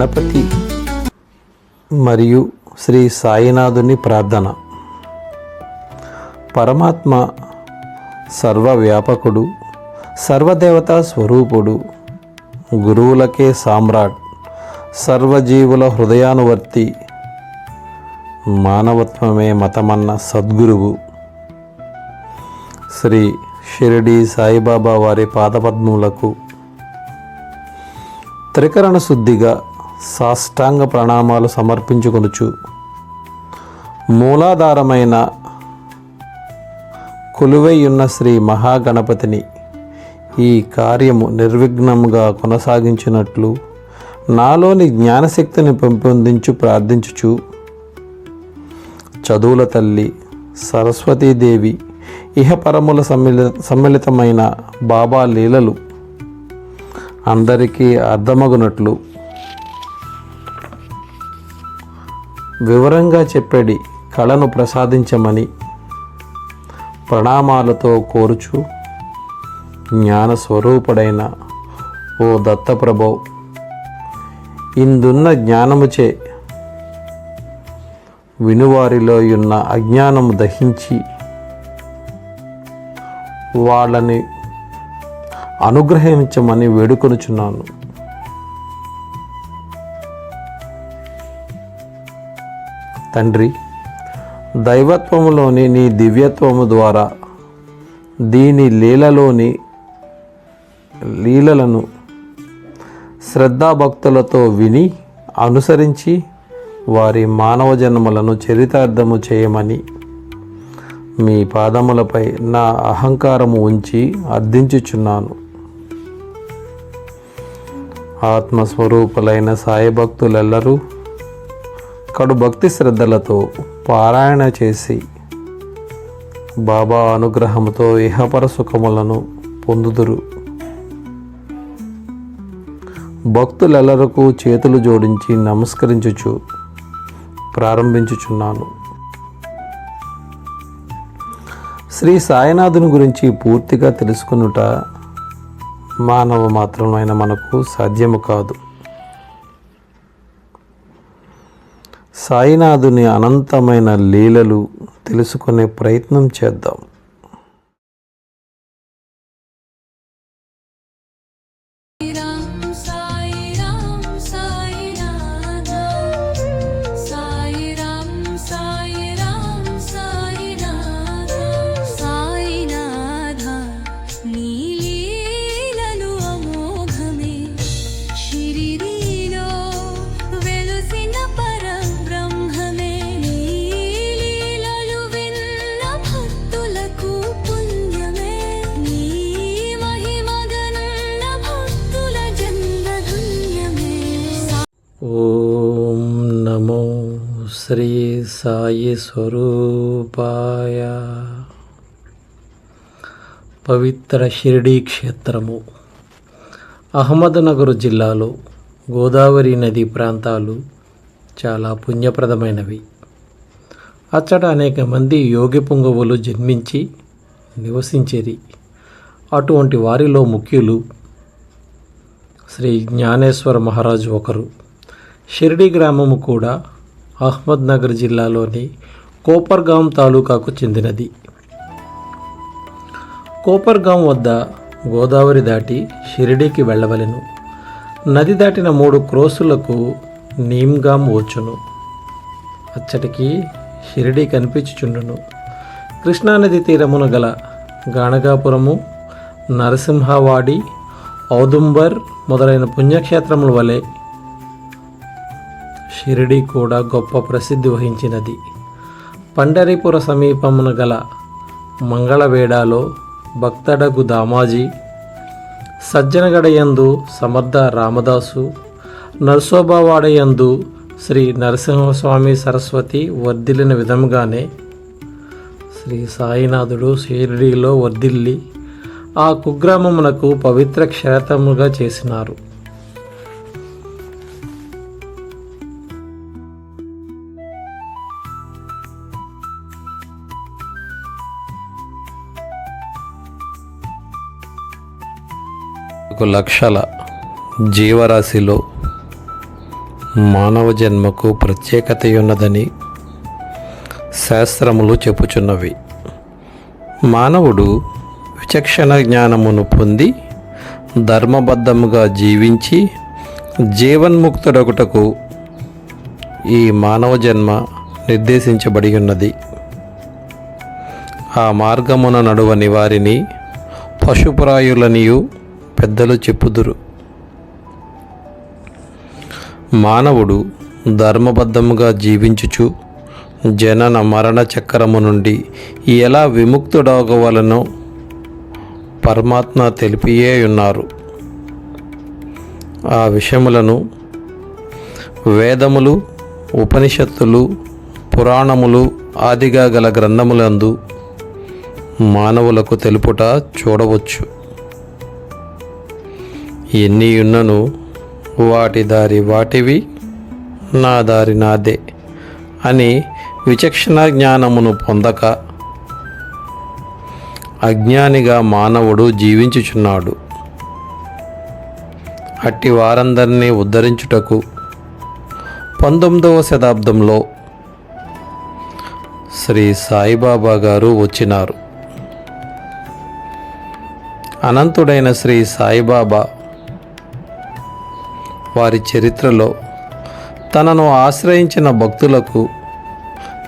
గణపతి మరియు శ్రీ సాయినాథుని ప్రార్థన. పరమాత్మ సర్వవ్యాపకుడు సర్వదేవతా స్వరూపుడు గురువులకే సామ్రాట్ సర్వజీవుల హృదయానువర్తి మానవత్వమే మతమన్న సద్గురువు. శ్రీ షిరిడి సాయిబాబా వారి పాదపద్మములకు త్రికరణ శుద్ధిగా సాష్టాంగ ప్రణామాలు సమర్పించుకొనుచు. మూలాధారమైన కొలువైయున్న శ్రీ మహాగణపతిని ఈ కార్యము నిర్విఘ్నముగా కొనసాగించినట్లు నాలోని జ్ఞానశక్తిని పెంపొందించు ప్రార్థించుచు. చదువుల తల్లి సరస్వతీదేవి ఇహపరముల సమ్మిళ సమ్మిళితమైన బాబా లీలలు అందరికీ అర్థమగునట్లు వివరంగా చెప్పడి కళను ప్రసాదించమని. ప్రణామాలతో కోరుచు జ్ఞానస్వరూపుడైన ఓ దత్తప్రభో ఇందున్న జ్ఞానముచే వినువారిలో ఉన్న అజ్ఞానము దహించి వాళ్ళని అనుగ్రహించమని వేడుకొనుచున్నాను. తండ్రి దైవత్వములోని నీ దివ్యత్వము ద్వారా దీని లీలలోని లీలలను శ్రద్ధాభక్తులతో విని అనుసరించి వారి మానవ జన్మలను చరితార్థము చేయమని మీ పాదములపై నా అహంకారము ఉంచి అర్థించుచున్నాను. ఆత్మస్వరూపులైన సాయభక్తులెల్లరూ కడు భక్తి శ్రద్ధలతో పారాయణ చేసి బాబా అనుగ్రహముతో ఇహపర సుఖములను పొందుదురు. భక్తులెల్లరకు చేతులు జోడించి నమస్కరించుచు ప్రారంభించుచున్నాను. శ్రీ సాయినాథుని గురించి పూర్తిగా తెలుసుకునుట మానవ మాత్రమైన మనకు సాధ్యము కాదు. సాయినాథుని అనంతమైన లీలలు తెలుసుకునే ప్రయత్నం చేద్దాం. ఓం నమో శ్రీ సాయి స్వరూపాయ. పవిత్ర షిరిడీ క్షేత్రము అహ్మద్నగర్ జిల్లాలో గోదావరి నది ప్రాంతాలు చాలా పుణ్యప్రదమైనవి. అచ్చట అనేక మంది యోగి పుంగవులు జన్మించి నివసించేది. అటువంటి వారిలో ముఖ్యులు శ్రీ జ్ఞానేశ్వర మహారాజు ఒకరు. షిరిడి గ్రామము కూడా అహ్మద్నగర్ జిల్లాలోని కోపర్గాం తాలూకాకు చెందినది. కోపర్గాం వద్ద గోదావరి దాటి షిరిడీకి వెళ్ళవలెను. నది దాటిన మూడు క్రోసులకు నీమ్గాం వచ్చును. అచ్చటికి షిరిడీ కనిపించుచుండును. కృష్ణానది తీరమున గల గాణగాపురము నరసింహవాడి ఔదుంబర్ మొదలైన పుణ్యక్షేత్రముల వలె షిరిడి కూడా గొప్ప ప్రసిద్ధి వహించినది. పండరిపుర సమీపమున గల మంగళవేడాలో భక్తడగు దామాజీ సజ్జనగడయందు సమర్థ రామదాసు నరసోబావాడయందు శ్రీ నరసింహస్వామి సరస్వతి వర్ధిల్లిన విధముగానే శ్రీ సాయినాథుడు షిరిడీలో వర్ధిల్లి ఆ కుగ్రామమునకు పవిత్ర క్షేత్రముగా చేసినారు. ఒక లక్షల జీవరాశిలో మానవ జన్మకు ప్రత్యేకత ఉన్నదని శాస్త్రములు చెప్పుచున్నవి. మానవుడు విచక్షణ జ్ఞానమును పొంది ధర్మబద్ధముగా జీవించి జీవన్ముక్తుడొకటకు ఈ మానవ జన్మ నిర్దేశించబడి ఉన్నది ఆ మార్గమున నడువని వారిని పశుప్రాయులనియు పెద్దలు చెప్పుదురు. మానవుడు ధర్మబద్ధముగా జీవించుచు జనన మరణ చక్రము నుండి ఎలా విముక్తుడవగవలనో పరమాత్మ తెలిపియే ఉన్నారు ఆ విషయములను వేదములు ఉపనిషత్తులు పురాణములు ఆదిగా గల గ్రంథములందు మానవులకు తెలుపుట చూడవచ్చు. ఎన్ని ఉన్నను? వాటి దారి వాటివి నా దారి నాదే అని విచక్షణ జ్ఞానమును పొందక అజ్ఞానిగా మానవుడు జీవించుచున్నాడు. అట్టి వారందరినీ ఉద్ధరించుటకు పంతొమ్మిదవ శతాబ్దంలో శ్రీ సాయిబాబా గారు వచ్చినారు. అనంతుడైన శ్రీ సాయిబాబా వారి చరిత్రలో తనను ఆశ్రయించిన భక్తులకు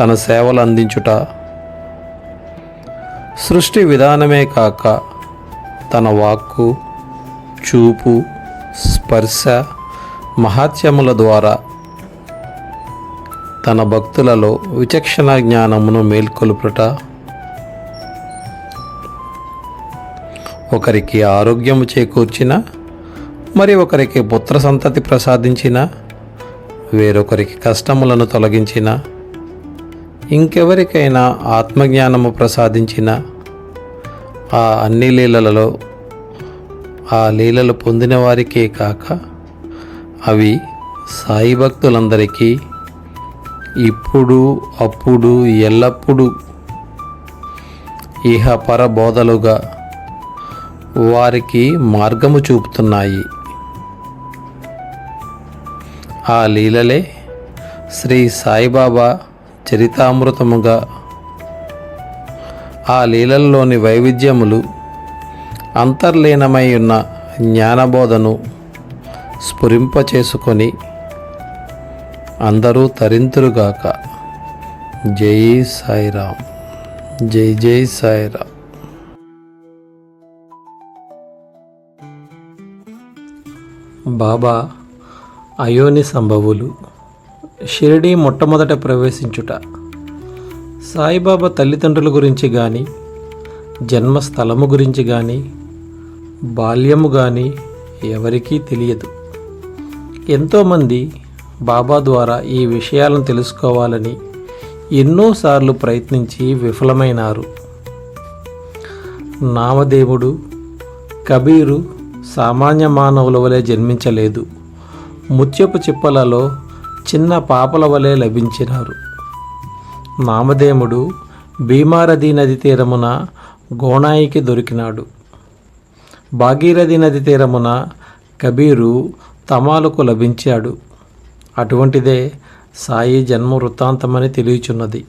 తన సేవలు అందించుట సృష్టి విధానమే కాక తన వాక్కు చూపు స్పర్శ మహాత్యముల ద్వారా తన భక్తులలో విచక్షణ జ్ఞానమును మేల్కొలుపుట. ఒకరికి ఆరోగ్యము చేకూర్చిన మరి ఒకరికి పుత్ర సంతతి ప్రసాదించిన వేరొకరికి కష్టములను తొలగించిన ఇంకెవరికైనా ఆత్మజ్ఞానము ప్రసాదించిన ఆ అన్ని లీలలలో ఆ లీలలు పొందిన వారికే కాక అవి సాయి భక్తులందరికీ ఇప్పుడు అప్పుడు ఎల్లప్పుడూ ఇహ పరబోధలుగా వారికి మార్గము చూపుతున్నాయి. ఆ లీలలే శ్రీ సాయిబాబా చరితామృతముగా. ఆ లీలల్లోని వైవిధ్యములు అంతర్లీనమై ఉన్న జ్ఞానబోధను స్ఫురింపచేసుకొని అందరూ తరింతురుగాక. జై సాయిరామ్ జై జై సాయిరామ్. బాబా అయోని సంభవులు. షిరిడి మొట్టమొదట ప్రవేశించుట. సాయిబాబా తల్లిదండ్రుల గురించి కానీ జన్మస్థలము గురించి కానీ బాల్యము కానీ ఎవరికీ తెలియదు. ఎంతోమంది బాబా ద్వారా ఈ విషయాలను తెలుసుకోవాలని ఎన్నోసార్లు ప్రయత్నించి విఫలమైనారు. నామదేవుడు కబీరు సామాన్య మానవుల వలె జన్మించలేదు. ముత్యపు చిప్పలలో చిన్న పాపల వలె లభించినారు. నామదేముడు భీమారథి నది తీరమున గోణాయికి దొరికినాడు. భాగీరథి నది తీరమున కబీరు తమాలకు లభించాడు. అటువంటిదే సాయి జన్మ వృత్తాంతమని తెలియచున్నది.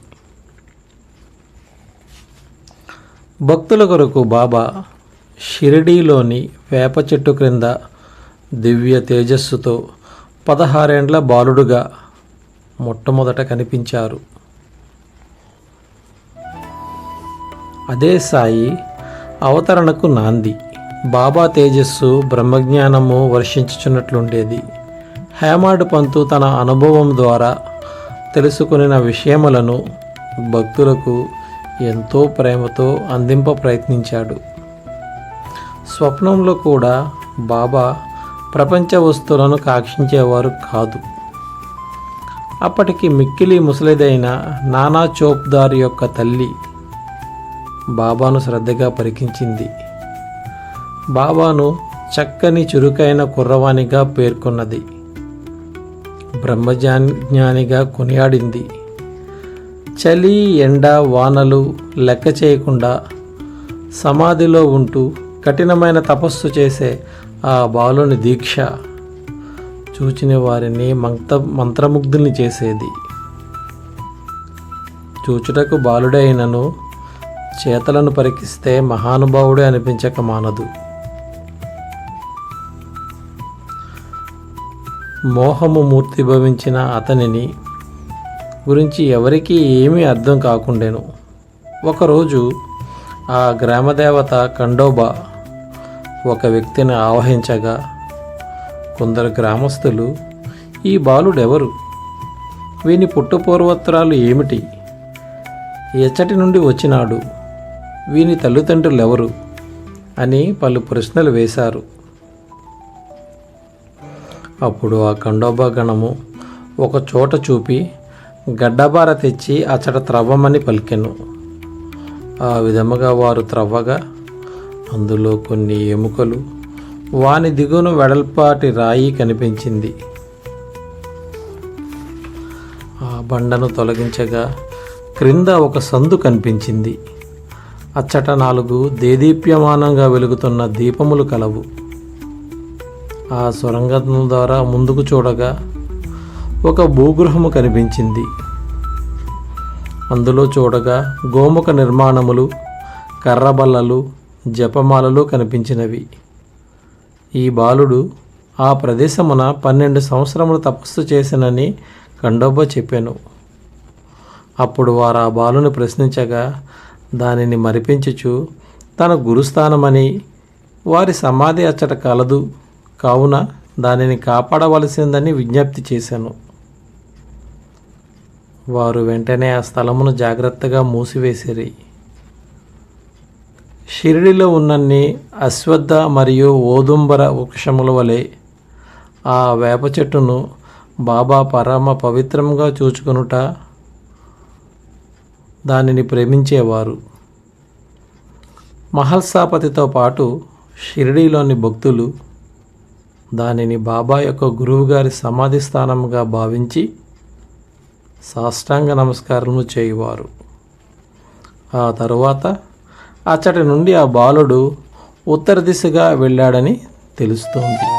భక్తుల కొరకు బాబా షిరిడీలోని వేప చెట్టు క్రింద దివ్య తేజస్సుతో పదహారేండ్ల బాలుడుగా మొట్టమొదట కనిపించారు. అదే సాయి అవతరణకు నాంది. బాబా తేజస్సు బ్రహ్మజ్ఞానము వర్షించుచున్నట్లుండేది. హేమాడు పంతు తన అనుభవం ద్వారా తెలుసుకున్న విషయములను భక్తులకు ఎంతో ప్రేమతో అందింప ప్రయత్నించాడు. స్వప్నంలో కూడా బాబా ప్రపంచ వస్తువులను కాక్షించేవారు కాదు. అప్పటికి మిక్కిలి ముసలిదైన నానా చోప్దార్ యొక్క తల్లి బాబాను శ్రద్ధగా పరికించింది. బాబాను చక్కని చురుకైన కుర్రవాణిగా పేర్కొన్నది. బ్రహ్మజ్ఞానిగా కొనియాడింది. చలి ఎండ వానలు లెక్క చేయకుండా సమాధిలో ఉంటూ కఠినమైన తపస్సు చేసే ఆ బాలుని దీక్ష చూచిన వారిని మంత్ర మంత్రముగ్ధుల్ని చేసేది. చూచుటకు బాలుడే అయినను చేతలను పరికిస్తే మహానుభావుడే అనిపించక మానదు. మోహము మూర్తిభవించిన అతనిని గురించి ఎవరికీ ఏమీ అర్థం కాకుండాను. ఒకరోజు ఆ గ్రామదేవత కండోబా ఒక వ్యక్తిని ఆవహించగా కొందరు గ్రామస్తులు ఈ బాలుడెవరు? వీని పుట్టుపూర్వోత్తరాలు ఏమిటి? ఎచ్చటి నుండి వచ్చినాడు. వీని తల్లిదండ్రులు ఎవరు అని పలు ప్రశ్నలు వేశారు. అప్పుడు ఆ కండోబా గణము ఒక చోట చూపి గడ్డబార తెచ్చి అచ్చట త్రవ్వమని పలికెను. ఆ విధముగా వారు త్రవ్వగా అందులో కొన్ని ఎముకలు వాని దిగున వెడల్పాటి రాయి కనిపించింది. ఆ బండను తొలగించగా క్రింద ఒక సందు కనిపించింది. అచ్చట నాలుగు దేదీప్యమానంగా వెలుగుతున్న దీపములు కలవు. ఆ సొరంగం ద్వారా ముందుకు చూడగా ఒక భూగృహము కనిపించింది. అందులో చూడగా గోముఖ నిర్మాణములు కర్రబల్లలు జపమాలలో కనిపించినవి. ఈ బాలుడు ఆ ప్రదేశమున పన్నెండు సంవత్సరములు తపస్సు చేసినని కండోబ చెప్పాను. అప్పుడు వారు ఆ బాలుని ప్రశ్నించగా దానిని మరిపించుచు తన గురుస్థానమని. వారి సమాధి అచ్చట కలదు. కావున దానిని కాపాడవలసిందని విజ్ఞప్తి చేశాను వారు వెంటనే ఆ స్థలమును జాగ్రత్తగా మూసివేసిరి. షిరిడిలో ఉన్నన్ని అశ్వత్థ మరియు ఓదుంబర వృక్షముల వలె ఆ వేప చెట్టును బాబా పరమ పవిత్రంగా చూచుకొనుట దానిని ప్రేమించేవారు. మహల్సాపతితో పాటు షిరిడీలోని భక్తులు దానిని బాబా యొక్క గురువుగారి సమాధి స్థానంగా భావించి సాష్టాంగ నమస్కారము చేయువారు. ఆ తరువాత అచ్చటి నుండి ఆ బాలుడు ఉత్తర దిశగా వెళ్ళాడని తెలుస్తోంది.